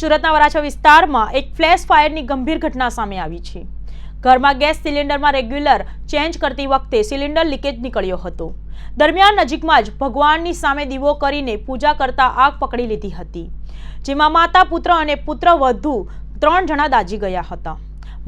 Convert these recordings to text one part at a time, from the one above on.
સુરતના વરાછા વિસ્તારમાં એક ફ્લેશ ફાયરની ગંભીર ઘટના સામે આવી છે. ઘરમાં ગેસ સિલિન્ડરમાં રેગ્યુલર ચેન્જ કરતી વખતે સિલિન્ડર લીકેજ નીકળ્યો હતો. દરમિયાન નજીકમાં જ ભગવાનની સામે દીવો કરીને પૂજા કરતા આગ પકડી લીધી હતી, જેમાં માતા, પુત્ર અને પુત્ર વધુ ત્રણ જણા દાજી ગયા હતા.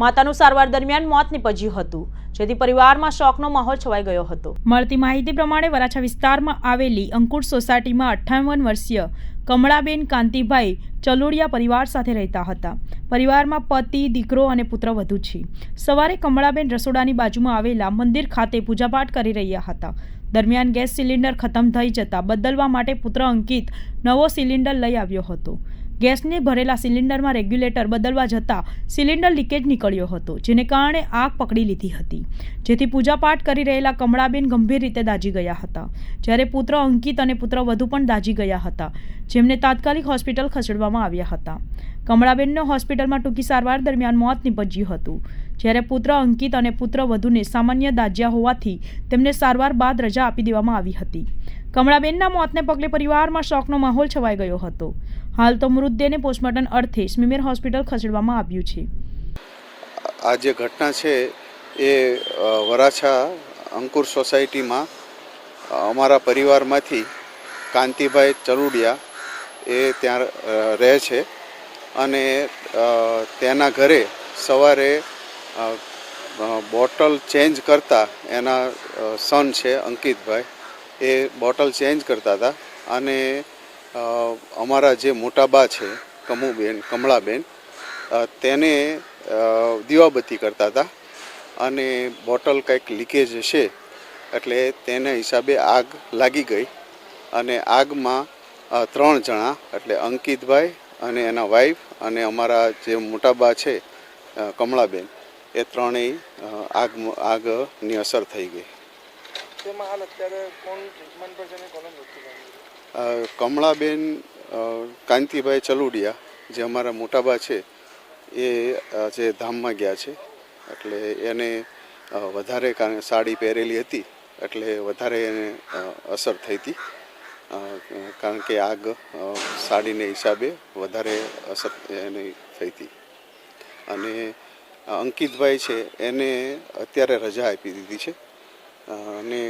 માતાનું સારવાર દરમિયાન મોત નીપજ્યું હતું, જેથી પરિવારમાં શોકનો માહોલ છવાઈ ગયો હતો. મળતી માહિતી પ્રમાણે વરાછા વિસ્તારમાં આવેલી અંકુર સોસાયટીમાં અઠ્ઠાવન વર્ષીય કમળાબેન કાંતિભાઈ ચલોડિયા પરિવાર સાથે રહેતા હતા. પરિવારમાં પતિ, દીકરો અને પુત્ર વધુ છે. સવારે કમળાબેન રસોડાની બાજુમાં આવેલા મંદિર ખાતે પૂજાપાઠ કરી રહ્યા હતા. દરમિયાન ગેસ સિલિન્ડર ખતમ થઈ જતા બદલવા માટે પુત્ર અંકિત નવો સિલિન્ડર લઈ આવ્યો હતો. ગેસને ભરેલા સિલિન્ડરમાં રેગ્યુલેટર બદલવા જતાં સિલિન્ડર લીકેજ નીકળ્યો હતો, જેને કારણે આગ પકડી લીધી હતી. જેથી પૂજાપાઠ કરી રહેલા કમળાબેન ગંભીર રીતે દાજી ગયા હતા. જ્યારે પુત્ર અંકિત અને પુત્ર વધુ પણ દાજી ગયા હતા, જેમને તાત્કાલિક હોસ્પિટલ ખસેડવામાં આવ્યા હતા. કમળાબેનનો હોસ્પિટલમાં ટૂંકી સારવાર દરમિયાન મોત નિપજ્યું હતું. જ્યારે પુત્ર અંકિત અને પુત્ર વધુને સામાન્ય દાજ્યા હોવાથી તેમને સારવાર બાદ રજા આપી દેવામાં આવી હતી. કમળાબેનના મોતને પગલે પરિવારમાં શોકનો માહોલ છવાઈ ગયો હતો. હાલ તો મૃતદેહને પોસ્ટમોર્ટમ અર્થે સ્મીમેર હોસ્પિટલ ખસેડવામાં આવ્યું છે. આ જે ઘટના છે એ વરાછા અંકુર સોસાયટીમાં અમારા પરિવારમાંથી કાંતિભાઈ ચલુડિયા એ ત્યાં રહે છે. અને તેના ઘરે સવારે બોટલ ચેન્જ કરતા એના સન છે અંકિતભાઈ, એ બોટલ ચેન્જ કરતા હતા. અને અમારા જે મોટા બા છે, કમુબેન, કમળાબેન તેને દીવાબત્તી કરતા હતા. અને બોટલ કંઈક લીકેજ છે એટલે તેના હિસાબે આગ લાગી ગઈ. અને આગમાં ત્રણ જણા, એટલે અંકિતભાઈ અને એના વાઈફ અને અમારા જે મોટા બા છે કમળાબેન એ ત્રણેય આગ આગની અસર થઈ ગઈ. કમળાબેન કાંતિભાઈ ચલુડિયા જે અમારા મોટાબા છે એ જે ધામમાં ગયા છે. એટલે એને વધારે કારણ સાડી પહેરેલી હતી એટલે વધારે એને અસર થઈ હતી. કારણ કે આગ સાડીને હિસાબે વધારે અસર એની થઈ હતી અને અંકિતભાઈ છે એને અત્યારે રજા આપી દીધી છે. અને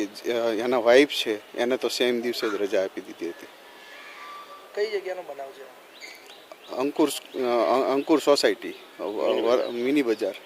એ એના વાઈફ છે એને તો સેમ દિવસે જ રજા આપી દીધી હતી. કઈ જગ્યાનો બનાવ છે? અંકુર અંકુર સોસાયટી મિની બજાર.